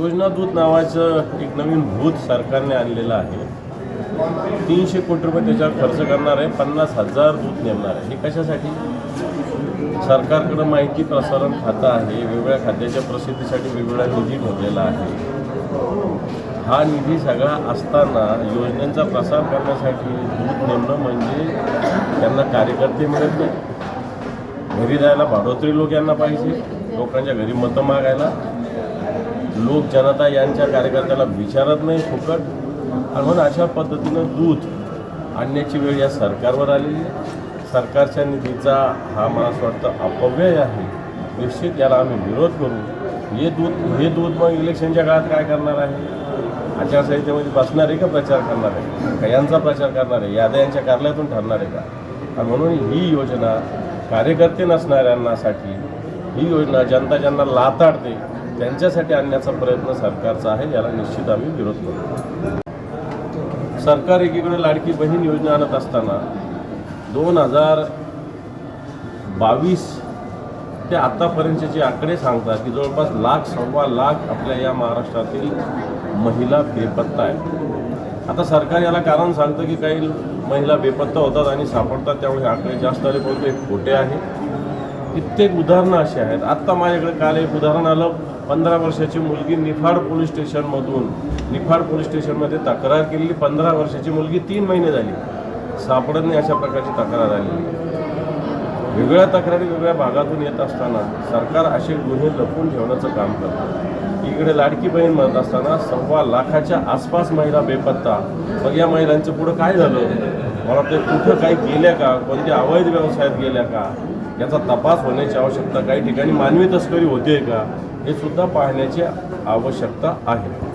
योजना दूत नावाचं एक नवीन भूत सरकारने आणलेलं आहे. तीनशे कोटी रुपये त्याच्यावर खर्च करणार आहे पन्नास हजार दूत नेमणार आहे. हे कशासाठी? सरकारकडं माहिती प्रसारण खातं आहे वेगवेगळ्या खात्याच्या प्रसिद्धीसाठी वेगवेगळा निधी ठेवलेला आहे. हा निधी सगळा असताना योजनेचा प्रसार करण्यासाठी दूध नेमणं म्हणजे त्यांना कार्यकर्ते मिळत नाही. घरी जायला भाडोत्री लोक यांना पाहिजे लोकांच्या घरी मतं मागायला. लोक जनता यांच्या कार्यकर्त्याला विचारत नाही फुकट. आणि म्हणून अशा पद्धतीनं दूध आणण्याची वेळ या सरकारवर आलेली आहे. सरकारच्या निधीचा हा मला असं वाटतं अपव्यय आहे. निश्चित याला आम्ही विरोध करू. हे दूध हे दूध मग इलेक्शनच्या काळात काय करणार आहे? आचारसंहितेमध्ये बसणार आहे का प्रचार करणार आहे? का यांचा प्रचार करणार आहे? यादव यांच्या कार्यालयातून ठरणार आहे का? आणि म्हणून ही योजना कार्यकर्ते नसणाऱ्यांनासाठी ही योजना जनता ज्यांना लाताडते त्यांच्यासाठी आणण्याचा प्रयत्न सरकारचा आहे याला निश्चित आम्ही विरोध करतो सरकार एकीकडे लाडकी बहीण योजना आणत असताना दोन हजार बावीस ते आत्तापर्यंतचे जे आकडे सांगतात की जवळपास लाख सव्वा लाख आपल्या या महाराष्ट्रातील महिला बेपत्ता आहेत. आता सरकार याला कारण सांगतं की काही महिला बेपत्ता होतात आणि सापडतात त्यामुळे आकडे जास्त आले परंतु हे खोटे आहे. कित्येक उदाहरणं अशी आहेत. आत्ता माझ्याकडे काल एक उदाहरण आलं. पंधरा वर्षाची मुलगी निफाड पोलीस स्टेशनमधून निफाड पोलीस स्टेशनमध्ये तक्रार केलेली. पंधरा वर्षाची मुलगी तीन महिने झाली. सापडत नाही अशा प्रकारची तक्रार आली वेगळ्या तक्रारी वेगळ्या भागातून येत असताना सरकार असे गुन्हे लपवून ठेवण्याचं काम करतं. इकडे लाडकी बहीण म्हणत असताना सव्वा लाखाच्या आसपास महिला बेपत्ता. मग या महिलांचं पुढं काय झालं? मला ते कुठं काही गेल्या का? कोणत्या अवैध व्यवसायात गेल्या का? याचा तपास होण्याची आवश्यकता काही ठिकाणी मानवी तस्करी होते का हे सुद्धा पाहण्याची आवश्यकता आहे.